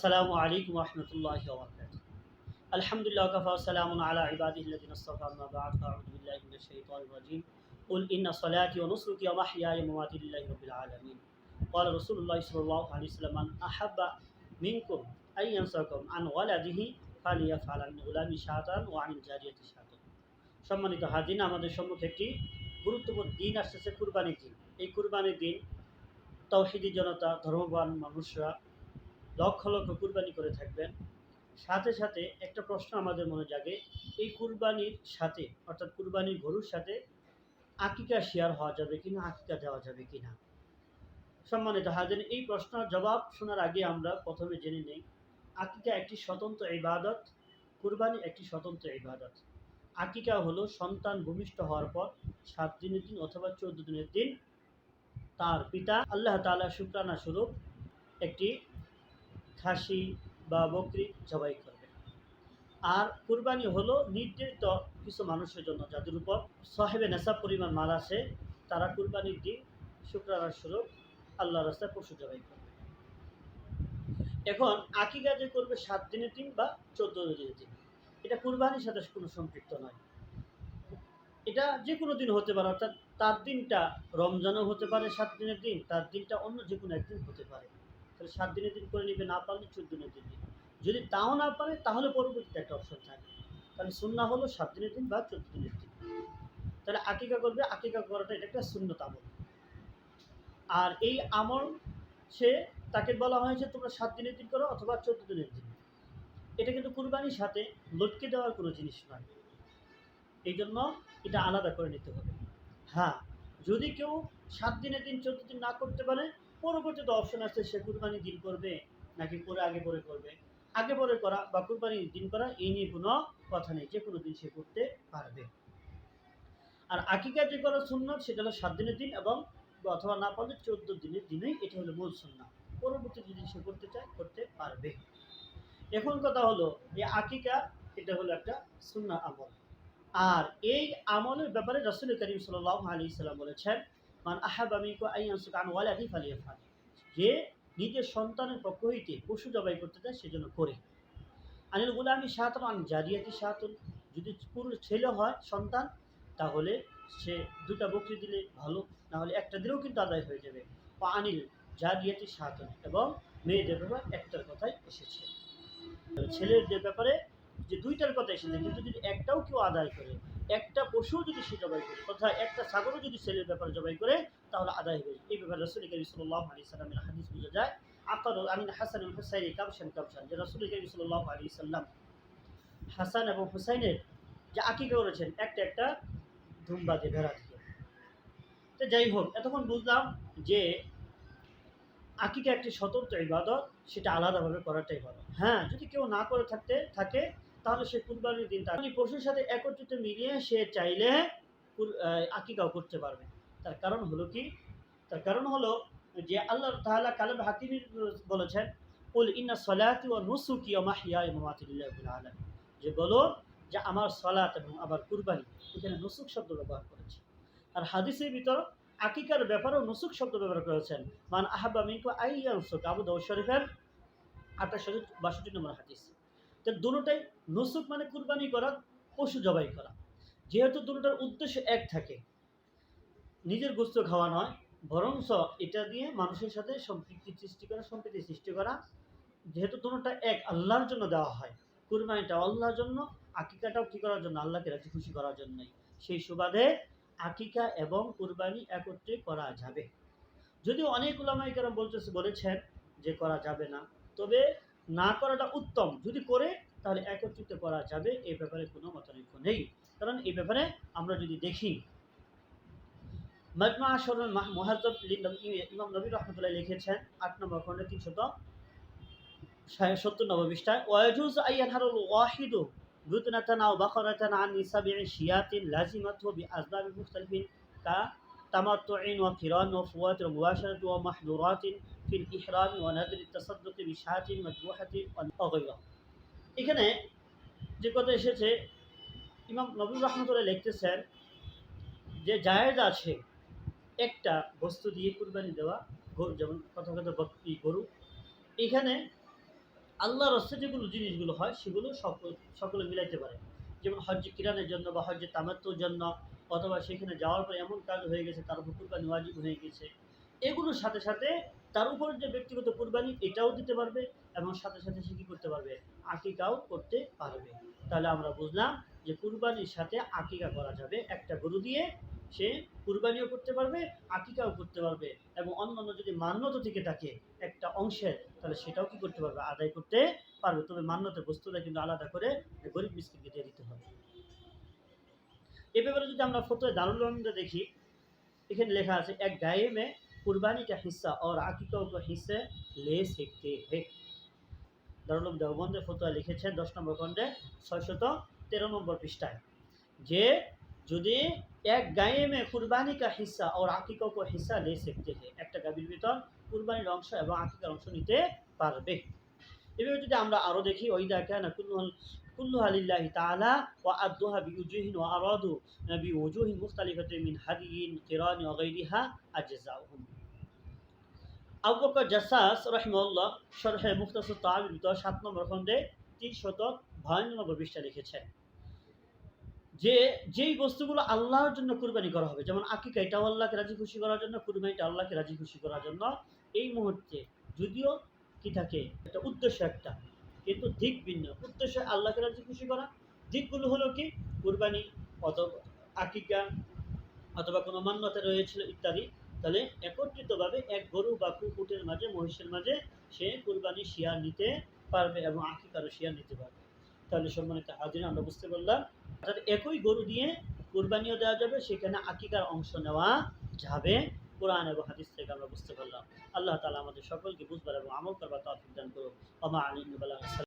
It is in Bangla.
السلام عليكم ورحمة الله وبركاته الحمد لله وكفى وسلام على عباده الذين اصطفى أما بعد فأعوذ بالله من الشيطان الرجيم قل إن صلاتي ونسكي ومحياي ومماتي لله رب العالمين قال رسول الله صلى الله عليه وسلم من أحب منكم أن ينصركم عن ولده فليفعل عن غلام شاطان وعن الجارية شاطان সম্মানিত হাজিন আমাদের সম্মুখে একটি গুরুত্বপূর্ণ দিন আসতেছে কুরবানির দিন এই কুরবানির দিন তৌহিদি জনতা ধর্মবান মানুষরা লক্ষ লক্ষ কুরবানি করে থাকবেন। সাথে সাথে একটা প্রশ্ন আমাদের মনে জাগে, এই কুরবানির সাথে, অর্থাৎ কুরবানির গরুর সাথে আকিকা শেয়ার হওয়া যাবে কিনা, আকিকা দেওয়া যাবে কি কিনা? সম্মানিত হাজির, এই প্রশ্ন জবাব শোনার আগে আমরা প্রথমে জেনে নেই, আকিকা একটি স্বতন্ত্র ইবাদত, কুরবানি একটি স্বতন্ত্র ইবাদত। আকিকা হলো সন্তান ভূমিষ্ঠ হওয়ার পর, সাত দিনের দিন অথবা চোদ্দ দিনের দিন, তার পিতা আল্লাহ তাআলা শুক্রানা স্বরূপ একটি খাসি বা বকরি জবাই করবে। আর কুরবানি হলো নির্ধারিত কিছু মানুষের জন্য যাদের উপর সাহেবে নেশা পরিমাণ মাল আছে, তারা কুরবানির দিন শুক্রানার স্বরূপ আল্লাহ রাস্তায় পশু জবাই করবে। এখন আকিকা যে করবে সাত দিনের দিন বা চোদ্দ দিনের দিন, এটা কুরবানির সাথে কোনো সম্পৃক্ত নয়। এটা যে কোনো দিন হতে পারে, অর্থাৎ তার দিনটা রমজানও হতে পারে সাত দিনের দিন, তার দিনটা অন্য যে কোনো একদিন হতে পারে। তাহলে সাত দিনের দিন করে নিবে, না পারলে চোদ্দ দিনের দিন যদি তাও না পারে, তাহলে পরবর্তীতে একটা অপশন থাকে। তাহলে সুন্না হলো সাত দিনের দিন বা চোদ্দ দিনের দিন। তাহলে আকিকা করবে, আকিকা করাটা এটা একটা শূন্যত আমল। আর এই আমল সে, তাকে বলা হয়েছে তোমরা সাত দিনের দিন করো অথবা চোদ্দ দিনের দিন। এটা কিন্তু কুরবানির সাথে লটকে দেওয়ার কোনো জিনিস নয়। এই জন্য এটা আলাদা করে নিতে হবে। হ্যাঁ যদি কেউ সাত দিনের দিন, চোদ্দ দিন না করতে পারে পরবর্তীতে অপশন আছে সে কুরবানি দিন করবে নাকি পরে আগে পরে করবে? আগে পরে করা বা কুরবানি দিন করা এই নিয়ে কোনো কথা নেই যে কোনো দিন সে করতে পারবে। আর আকিকা যে করা সুন্নত, সেটা হলো সাত দিনের দিন এবং অথবা না পারলে চোদ্দ দিনের দিনেই, এটা হলো মূল সুন্না পরবর্তী যদি সে করতে চায়, করতে পারবে। এখন কথা হলো, এই আকিকা, এটা হলো একটা সুন্না আমল। আর এই আমলের ব্যাপারে রসুল করিম সাল্লাহ আলী সাল্লাম বলেছেন মান আহাব আমিকু আইয়ানসুক আন ওয়ালাদি ফালিয়াফাল যে নিজের সন্তানের পক্ষ হইতে পশু জবাই করতে চায় সেজন্য করে। আনিল গুলামি সাহাতন, আন জারিয়াতি সাহাতন। যদি পুরুষ ছেলে হয়, সন্তান, তাহলে সে দুটা বকরি দিলে ভালো না হলে একটা দিলেও কিন্তু আদায় হয়ে যাবে। বা আনিল জারিয়াতি সাহাতন, এবং মেয়েদের ব্যাপার একটার কথাই এসেছে। ছেলেদের ব্যাপারে যে দুইটার কথা এসেছে, কিন্তু যদি একটাও কেউ আদায় করে একটা পশুও যদি সে জবাই করে তথা একটা ছাগলও যদি ছেলের ব্যাপারে জবাই করে, তাহলে আদায় হয়ে এই ব্যাপারে রসুল করিম সাল্লাহ আলী সাল্লামের হাদিস বোঝা যায়। আকার আমিন হাসান এবং হুসাইন কাবসান কাবসান যে রসুল করিম সাল্লাহ আলী সাল্লাম হাসান এবং হুসাইনের যে আকিকা করেছেন একটা একটা ধুমবা দিয়ে ভেড়া থেকে। তো যাই হোক, এতক্ষণ বুঝলাম যে আকিকা একটি স্বতন্ত্র ইবাদত, সেটা আলাদাভাবে করাটাই ভালো। হ্যাঁ যদি কেউ না করে থাকতে, থাকে তাহলে সে কুরবানির দিন তার পশুর সাথে একত্রিত মিলিয়ে সে চাইলে আকিকাও করতে পারবে। তার কারণ হলো কি? তার কারণ হলো যে আল্লাহ তাআলা কালাম হাকিম বলেছেন উল ইন্না সলাতি ও নুসুকি ও মাহিয়া মামাতিল্লাহ আলম যে বলো যে আমার সলাত এবং আবার কুরবানি, এখানে নুসুক শব্দ ব্যবহার করেছে। আর হাদিসের ভিতর আকিকার ব্যাপারেও নুসুক শব্দ ব্যবহার করেছেন। মান আহাবা মিনকু আইয়ানসুক, আবু দাউদ শরীফের আঠাশ বাষট্টি নম্বর হাদিস। তো দুটোটাই নুসুক মানে কুরবানি করা, পশু জবাই করা। যেহেতু দুটোটার উদ্দেশ্য এক থাকে, নিজের গোস্ত খাওয়া নয়, বরংস এটা দিয়ে মানুষের সাথে সম্পৃক্তি সৃষ্টি করা, সম্প্রীতি সৃষ্টি করা, যেহেতু দুটোটা এক, আল্লাহর জন্য দেওয়া হয়। কুরবানিটা আল্লাহর জন্য, আকিকাটাও কী করার জন্য? আল্লাহকে রাজি খুশি করার জন্যই। সেই সুবাদে আকিকা এবং কুরবানি একত্রে করা যাবে। যদিও অনেক উলামাই কেরাম বলতেছে, বলেছেন যে করা যাবে না। তবে না করাটা উত্তম। যদি করে, তাহলে একত্রিত করা যাবে। এই ব্যাপারে কোনো মতানৈক্য নেই। কারণ এই ব্যাপারে আমরা যদি দেখি, মজমা মহাজব ইমাম রহমতুল্লাহ লিখেছেন, আট নম্বর তিনশত সত্তর ওয়াজুজ বাকরাতান আন শিয়াতিন মুবাশারাত ওয়া মাহদুরাতিন ফিল ইহরাম ওয়া নাদরি তাসাদ্দুক বিশাতিন মাজবুহাতিন ওয়া গায়রা এখানে যে কথা এসেছে, ইমাম নবী রহমতুল্লাহ লিখতেছেন যে জায়েজ আছে একটা বস্তু দিয়ে কুরবানি দেওয়া গরু যেমন কথা কথা বকরি গরু। এখানে আল্লাহর রস্তে যেগুলো জিনিসগুলো হয়, সেগুলো সকল সকলে মিলাইতে পারে। যেমন হজ্জ কিরানের জন্য বা হজ্জে তামাত্মর জন্য অথবা সেখানে যাওয়ার পর এমন কাজ হয়ে গেছে, তার উপর কুরবানি ওয়াজিব হয়ে গেছে। এগুলোর সাথে সাথে তার উপর যে ব্যক্তিগত কুরবানি, এটাও দিতে পারবে এবং সাথে সাথে সে কী করতে পারবে? আকিকাও করতে পারবে। তাহলে আমরা বুঝলাম যে কুরবানির সাথে আকিকা করা যাবে। একটা গরু দিয়ে সে কুরবানিও করতে পারবে আকিকাও করতে পারবে এবং অন্যান্য যদি মান্যত থেকে থাকে একটা অংশের তাহলে সেটাও কি করতে পারবে আদায় করতে পারবে তবে মান্যতের বস্তুটা কিন্তু আলাদা করে গরিব মিসকিনকে দিয়ে দিতে হবে এ ব্যাপারে যদি আমরা ফটোয় দারুল আলমদে দেখি এখানে লেখা আছে এক গায়ে মে कुर्बानी का हिस्सा और আকিকাও को हिस्से ले सकते हैं দারুল দেওবন্দে ফতোয়া লিখেছেন দশ নম্বর খণ্ডে ছয়শত তেরো নম্বর পৃষ্ঠায় যে যদি এক গায়ে মে কুরবানি কা হিস্সা और আকিকা को हिस्सा ले सकते हैं একটা গাভীর ভিতর কুরবানির অংশ এবং আকিকার অংশ নিতে পারবে এভাবে যদি আমরা আরও দেখি ওইদা কেন কুল্লুহাল কুল্লুহা লিল্লাহি তাআলা ওয়া আদুহা বিউজুহিন ওয়া আরাদু বিউজুহিন মুখতালিফাতিন মিন হাদিয়িন কিরানি ওয়া গায়রিহা আজজাউহুম আবু বকর জাসাস রহিমউল্লাহ শরহে মুখতাসর তাআবির ভিতর সাত নম্বর খণ্ডে তিন শত বাহান্ন নম্বর পৃষ্ঠা লিখেছেন যে, যেই বস্তুগুলো আল্লাহর জন্য কুরবানি করা হবে, যেমন আকিকা এটাও আল্লাহকে রাজি খুশি করার জন্য কুরবানিটা আল্লাহকে রাজি খুশি করার জন্য, এই মুহূর্তে যদিও কি থাকে, একটা উদ্দেশ্য একটা, কিন্তু দিক ভিন্ন। উদ্দেশ্য আল্লাহকে রাজি খুশি করা, দিকগুলো হলো কি, কুরবানি অথবা আকিকা অথবা কোনো মান্যতা রয়েছিল ইত্যাদি, তাহলে একত্রিতভাবে এক গরু বা কুকুটের মাঝে, মহিষের মাঝে সে কুরবানি শিয়ার নিতে পারবে এবং আকিকারও শিয়ার নিতে পারবে। তাহলে সম্মানিত হাজির, আমরা বুঝতে পারলাম। অর্থাৎ একই গরু দিয়ে কোরবানিও দেওয়া যাবে, সেখানে আকিকার অংশ নেওয়া যাবে, কোরআন এবং হাদিস থেকে আমরা বুঝতে পারলাম। আল্লাহ তালা আমাদের সকলকে বুঝবার এবং আমল করবার তফিক দান করুক।